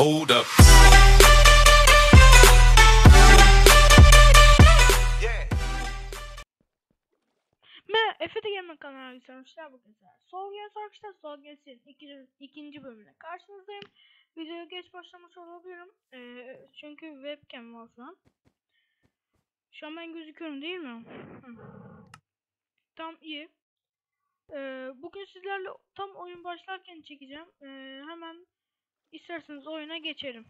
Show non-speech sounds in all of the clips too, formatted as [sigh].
Hold up. Merhaba Efe de Gamer kanalına geçmişler bugün sizler. Sol Games arkadaşlar Sol Games'in ikinci, ikinci bölümüne karşınızdayım. Videoya geç başlamış olabilirim. Ee, çünkü webcam var şu an. Şu an ben gözüküyorum değil mi? Tam iyi. Ee, bugün sizlerle tam oyun başlarken çekeceğim. Ee, hemen isterseniz oyuna geçelim.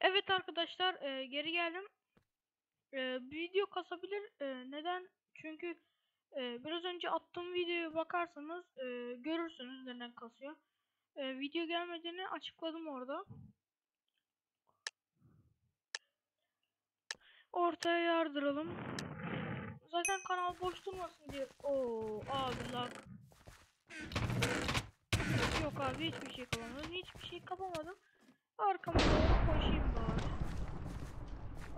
Evet arkadaşlar e, geri geldim. Ee, video kasabilir. Ee, neden? Çünkü ee, biraz önce attığım videoya bakarsanız e, görürsünüz neden kasıyor. Ee, video gelmediğini açıkladım orada. Ortaya yardıralım. Zaten kanal boş durmasın diye. Oo abi lag. Yok abi hiçbir şey kapamadım. Hiçbir şey kapamadım. Arkama doğru koşayım bari.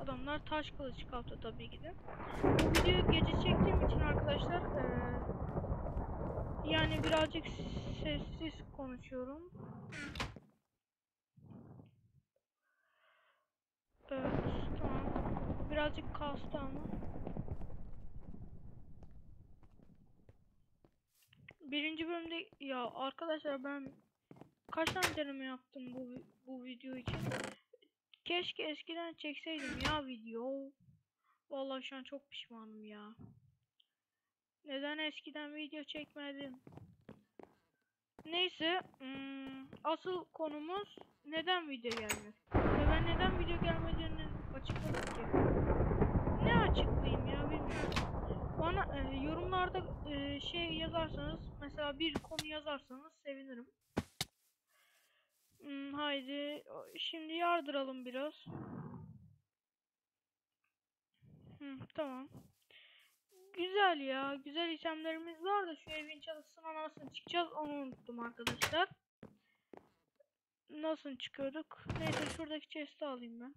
Adamlar taş kılıç kaptı tabii ki de. Bu videoyu gece çektiğim için arkadaşlar eee, yani birazcık sessiz konuşuyorum. Evet tamam. Birazcık kastı. Birinci bölümde ya arkadaşlar ben kaç tane deneme yaptım bu bu video için. Keşke eskiden çekseydim ya video. Vallahi şu an çok pişmanım ya. Neden eskiden video çekmedim? Neyse, hmm, asıl konumuz neden video gelmiyor? Ve ben neden video gelmediğini açıkladım ki. Ne açıklayayım ya bilmiyorum. Bana e, yorumlarda e, şey yazarsanız, mesela bir konu yazarsanız sevinirim. Hmm, haydi şimdi yardıralım biraz. Hı, tamam. Güzel ya. Güzel itemlerimiz var da şu evin çatısına nasıl çıkacağız onu unuttum arkadaşlar. Nasıl çıkıyorduk? Neyse şuradaki chest'i alayım ben.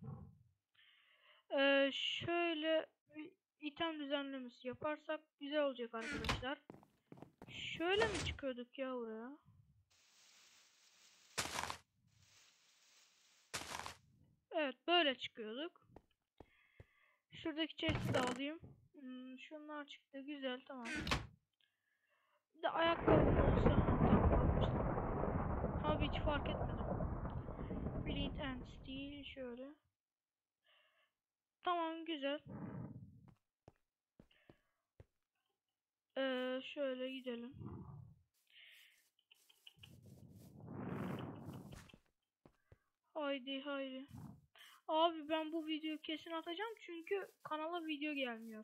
Ee, şöyle item düzenlemesi yaparsak güzel olacak arkadaşlar. Şöyle mi çıkıyorduk ya buraya? Evet böyle çıkıyorduk. Şuradaki chest'i de alayım. Hmm, şunlar çıktı. Güzel tamam. Bir de ayakkabım olsa. Almıştım. Abi hiç fark etmedim. Flint and Steel şöyle. Tamam güzel. Ee, şöyle gidelim. Haydi haydi. Abi ben bu videoyu kesin atacağım çünkü kanala video gelmiyor.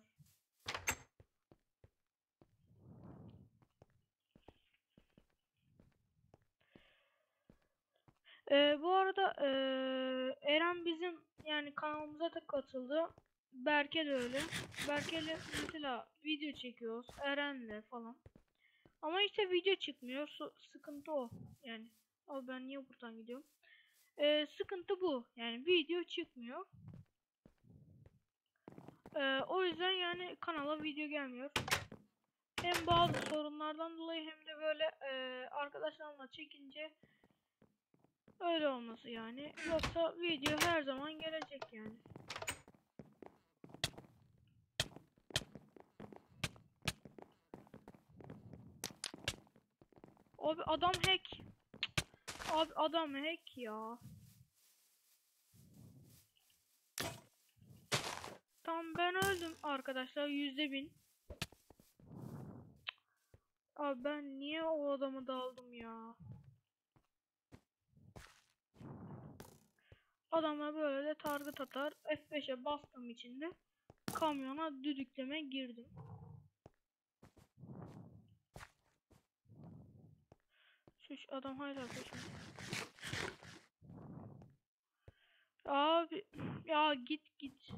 Ee, bu arada eee, Eren bizim yani kanalımıza da katıldı. Berke de öyle. Berke'yle mesela video çekiyoruz. Eren'le falan. Ama işte video çıkmıyor. Su- sıkıntı o. Yani. Abi ben niye buradan gidiyorum? Ee, sıkıntı bu. Yani video çıkmıyor. Ee, o yüzden yani kanala video gelmiyor. Hem bazı sorunlardan dolayı hem de böyle e, arkadaşlarımla çekince öyle olması yani. Yoksa video her zaman gelecek yani. Abi adam hack. Abi adam hack ya. Tamam ben öldüm arkadaşlar yüzde bin. Abi ben niye o adamı daldım ya? Adamlar böyle target atar. F5'e bastığım için de kamyona düdükleme girdim. Şuş adam hala peşimde. Abi ya git git.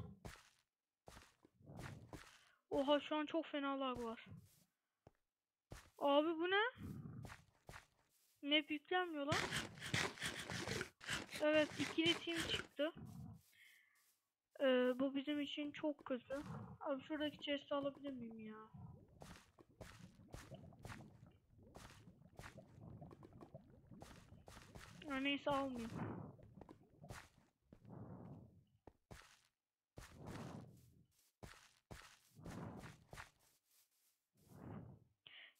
Oha şu an çok fena lag var. Abi bu ne? Map yüklenmiyor lan. Evet ikili team çıktı. Ee, bu bizim için çok kötü. Abi şuradaki chest'i alabilir miyim ya? Neyse almayayım.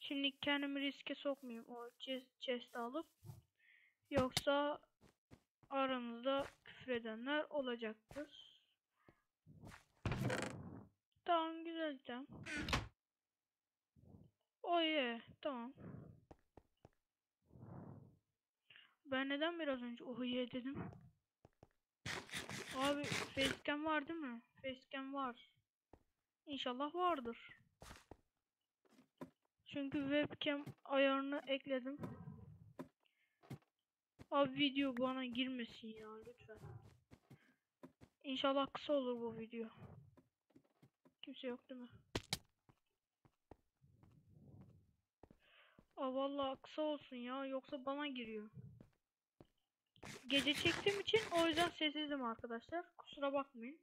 Şimdi kendimi riske sokmayayım o chest alıp. Yoksa aranızda küfredenler olacaktır. Tamam güzel tamam. Oye tamam. Ben neden biraz önce oh yeah dedim? Abi facecam var değil mi? Facecam var. İnşallah vardır. Çünkü webcam ayarını ekledim. Abi video bana girmesin ya lütfen. İnşallah kısa olur bu video. Kimse yok değil mi? Aa vallahi kısa olsun ya yoksa bana giriyor. Gece çektiğim için o yüzden sessizdim arkadaşlar. Kusura bakmayın.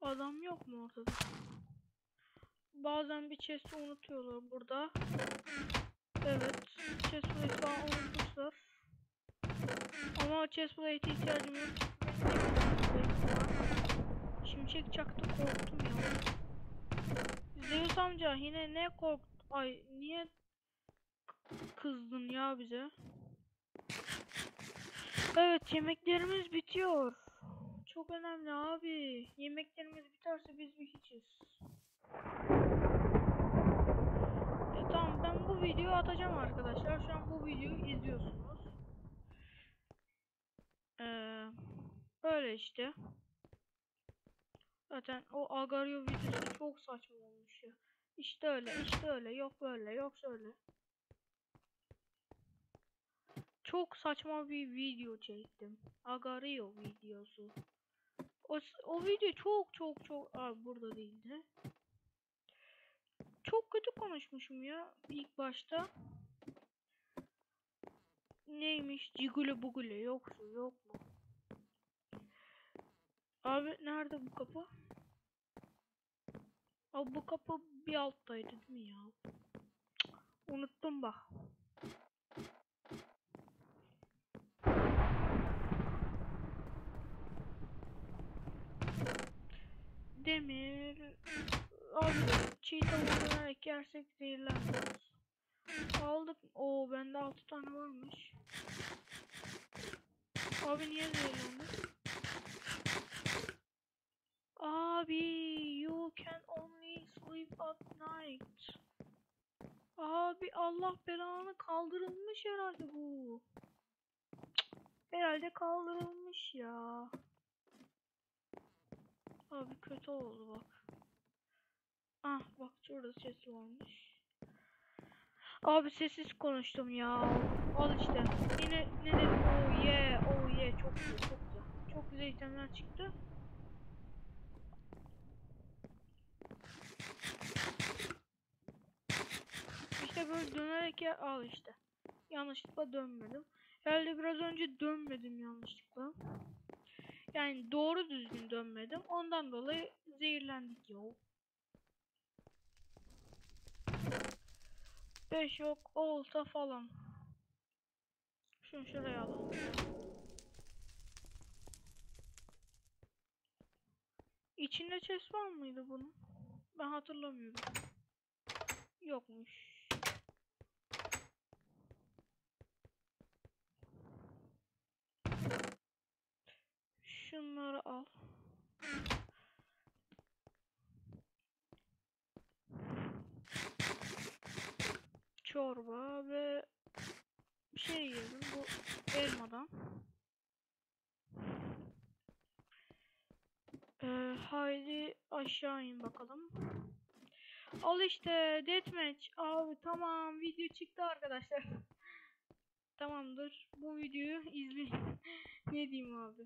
Adam yok mu ortada? Bazen bir chest'i unutuyorlar burada. Evet. Chest plate falan unutmuşlar. Ama chest plate'e ihtiyacım yok. Şimşek çaktı korktum ya. Zeus amca yine ne kork... Ay niye kızdın ya bize? Evet yemeklerimiz bitiyor. Çok önemli abi. Yemeklerimiz biterse biz bir hiçiz. E, tamam ben bu videoyu atacağım arkadaşlar. Şu an bu videoyu izliyorsunuz. Ee, böyle işte. Zaten o Agario videosu çok saçma olmuş ya. İşte öyle, işte öyle, yok böyle, yok şöyle. Çok saçma bir video çektim. Agario videosu. O, o video çok çok çok... Abi burada değildi. Çok kötü konuşmuşum ya ilk başta. Neymiş? Cigule bugule yoksa yok mu? Abi nerede bu kapı? Abi bu kapı bir alttaydı değil mi ya? Unuttum bak. Demir. Abi çiğ tavuğu dönerek yersek zehirlenmez. Aldık. Oo bende 6 tane varmış. Abi niye zehirlendik? Abi you can only sleep at night. Abi Allah belanı kaldırılmış herhalde bu. Herhalde kaldırılmış ya. Abi kötü oldu bak. Ah bak şurada ses varmış. Abi sessiz konuştum ya. Al işte. Yine ne dedim? Oh yeah, oh yeah. Çok güzel, çok güzel. Çok güzel itemler çıktı. İşte böyle dönerek ya al işte. Yanlışlıkla dönmedim. Herhalde biraz önce dönmedim yanlışlıkla. Yani doğru düzgün dönmedim. Ondan dolayı zehirlendik ya. 5 yok olsa falan. Şunu şuraya alalım. İçinde chest var mıydı bunun? Ben hatırlamıyorum. Yokmuş. Al. Çorba ve şey yiyelim bu elmadan. Ee, haydi aşağı in bakalım. Al işte deathmatch. Abi tamam video çıktı arkadaşlar. [laughs] Tamamdır. Bu videoyu izleyin. [laughs] ne diyeyim abi.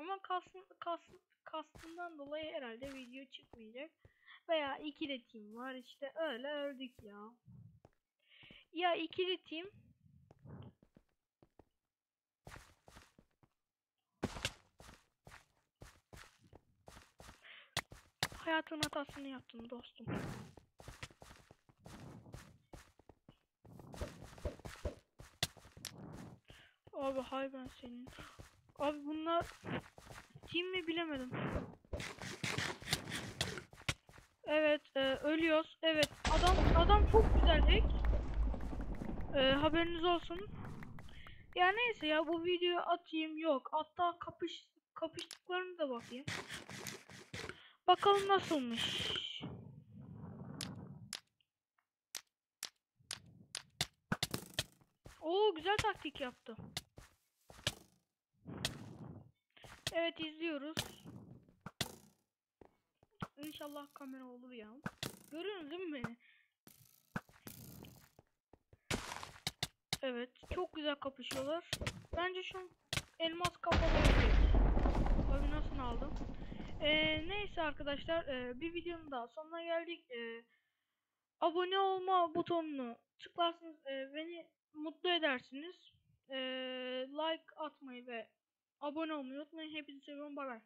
Ama kastın, kast, kastından dolayı herhalde video çıkmayacak. Veya ikili team var işte öyle öldük ya. Ya ikili team Hayatın hatasını yaptın dostum. Abi hay ben senin. Abi bunlar team mi bilemedim. Ölüyoruz. Evet. Adam adam çok güzel hack. Ee, haberiniz olsun. Ya neyse ya bu videoyu atayım yok. Hatta kapış kapıştıklarını da bakayım. Bakalım nasılmış. Oo güzel taktik yaptı. Evet izliyoruz. İnşallah kamera olur ya. Görüyorsunuz değil mi beni? Evet, çok güzel kapışıyorlar. Bence şu elmas kapalı Tabii nasıl aldım? Ee, neyse arkadaşlar, ee, bir videonun daha sonuna geldik. Ee, abone olma butonunu tıklarsınız ee, beni mutlu edersiniz. Ee, like atmayı ve abone olmayı unutmayın. Hepinizi seviyorum. Bay bay.